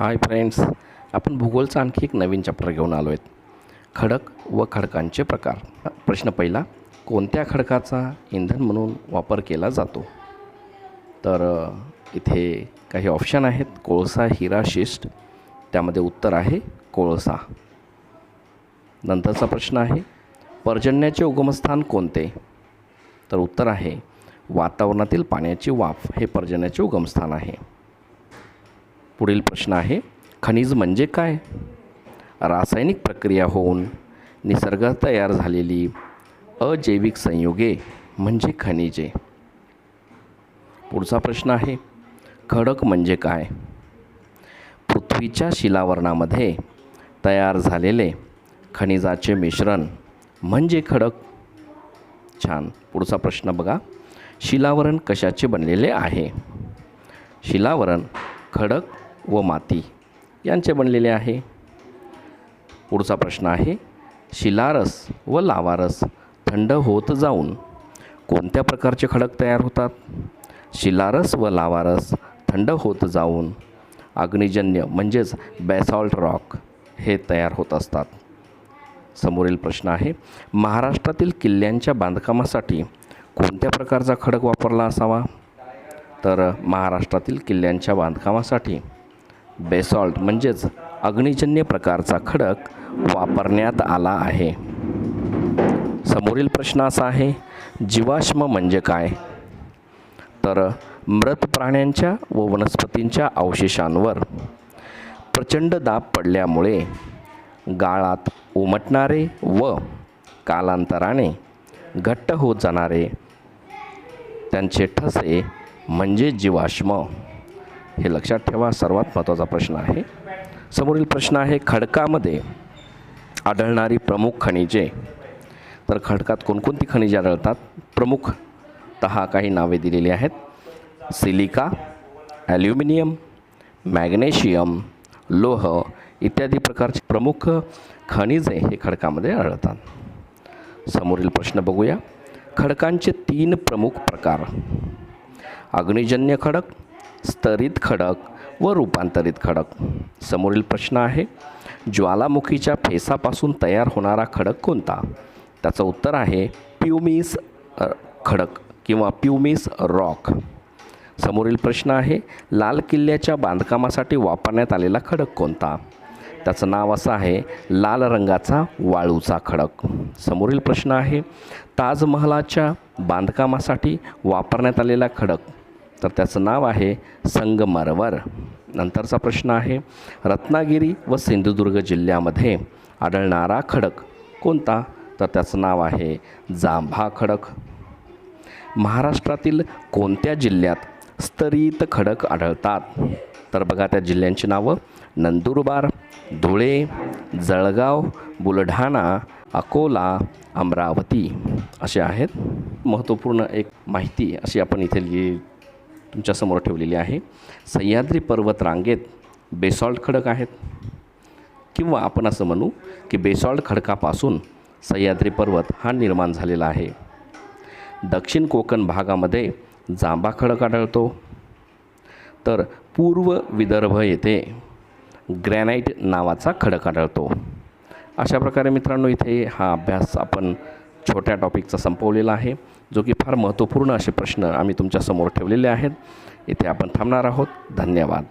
Hi friends आपण भूगोलचा आणखी एक नवीन चॅप्टर घेऊन आलो आहेत. खडक व खडकांचे प्रकार. प्रश्न पहिला कोणत्या खडकाचा इंधन म्हणून वापर केला जातो? तर इथे काही ऑप्शन आहेत. कोळसा हिरा शिष्ट त्यामध्ये उत्तर आहे कोळसा. नंतरचा प्रश्न आहे पर्जन्याचे उगमस्थान कोणते? तर उत्तर आहे वातावरणातील पाण्याची वाफ हे पर्जन्याचे उगमस्थान आहे. पुढील प्रश्न आहे खनिज म्हणजे काय? रासायनिक प्रक्रिया होऊन निसर्गात तयार झालेली अजैविक संयुगे म्हणजे खनिजे. पुढचा प्रश्न आहे खडक म्हणजे काय? पृथ्वीच्या शिलावरणामध्ये तयार झालेले खनिजाचे मिश्रण म्हणजे खडक. छान पुढचा प्रश्न बघा शिलावरण कशाचे बनलेले आहे? शिलावरण खडक व माती यांचे बनलेले आहे. पुढचा प्रश्न आहे शिलारस व लावारस थंड होत जाऊन कोणत्या प्रकारचे खडक तयार होतात? शिलारस व लावारस थंड होत जाऊन अग्निजन्य म्हणजेच बॅसॉल्ट रॉक हे तयार होत असतात. समोरील प्रश्न आहे महाराष्ट्रातील किल्ल्यांच्या बांधकामासाठी कोणत्या प्रकारचा खडक वापरला असावा? तर महाराष्ट्रातील किल्ल्यांच्या बांधकामासाठी बेसॉल्ट म्हणजेच अग्निजन्य प्रकारचा खडक वापरण्यात आला आहे. समोरील प्रश्न असा आहे जीवाश्म म्हणजे काय? तर मृत प्राण्यांच्या व वनस्पतींच्या अवशेषांवर प्रचंड दाब पडल्यामुळे गाळात उमटणारे व कालांतराने घट्ट होत जाणारे त्यांचे ठसे म्हणजे जीवाश्म. हे लक्षात ठेवा. सर्वात महत्त्वाचा प्रश्न आहे. समोरील प्रश्न आहे खडकामध्ये आढळणारी प्रमुख खनिजे. तर खडकात कोणकोणती खनिजे आढळतात? प्रमुख दहा काही नावे दिलेली आहेत. सिलिका ॲल्युमिनियम मॅग्नेशियम लोह इत्यादी प्रकारचे प्रमुख खनिजे हे खडकामध्ये आढळतात. समोरील प्रश्न बघूया. खडकांचे तीन प्रमुख प्रकार. अग्निजन्य खडक स्तरित खडक व रूपांतरित खडक. समोरील प्रश्न आहे ज्वालामुखीच्या फेसापासून तयार होणारा खडक कोणता? त्याचं उत्तर आहे प्युमिस खडक किंवा प्युमिस रॉक. समोरील प्रश्न आहे लाल किल्ल्याच्या बांधकामासाठी वापरण्यात आलेला खडक कोणता? त्याचं नाव असं आहे लाल रंगाचा वाळूचा खडक. समोरील प्रश्न आहे ताजमहलाच्या बांधकामासाठी वापरण्यात आलेला खडक तर त्याचं नाव आहे संगमरवर. नंतरचा प्रश्न आहे रत्नागिरी व सिंधुदुर्ग जिल्ह्यामध्ये आढळणारा खडक कोणता? तर त्याचं नाव आहे जांभा खडक. महाराष्ट्रातील कोणत्या जिल्ह्यात स्तरित खडक आढळतात? तर बघा त्या जिल्ह्यांची नावं. नंदुरबार धुळे जळगाव बुलढाणा अकोला अमरावती असे आहेत. महत्त्वपूर्ण एक माहिती अशी आपण इथे लि तुमच्यासमोर ठेवलेली आहे. सह्याद्री पर्वत रांगेत बेसॉल्ट खडक आहेत. किंवा आपण असं म्हणू की बेसॉल्ट खडकापासून सह्याद्री पर्वत हा निर्माण झालेला आहे. दक्षिण कोकण भागामध्ये जांभा खडक आढळतो. तर पूर्व विदर्भ येथे ग्रॅनाईट नावाचा खडक आढळतो. अशा प्रकारे मित्रांनो इथे हा अभ्यास आपण छोट्या टॉपिकचा संपवलेला आहे जो की फार महत्त्वपूर्ण असे प्रश्न आम्ही तुमच्यासमोर ठेवलेले आहेत. इथे आपण थांबणार आहोत. धन्यवाद.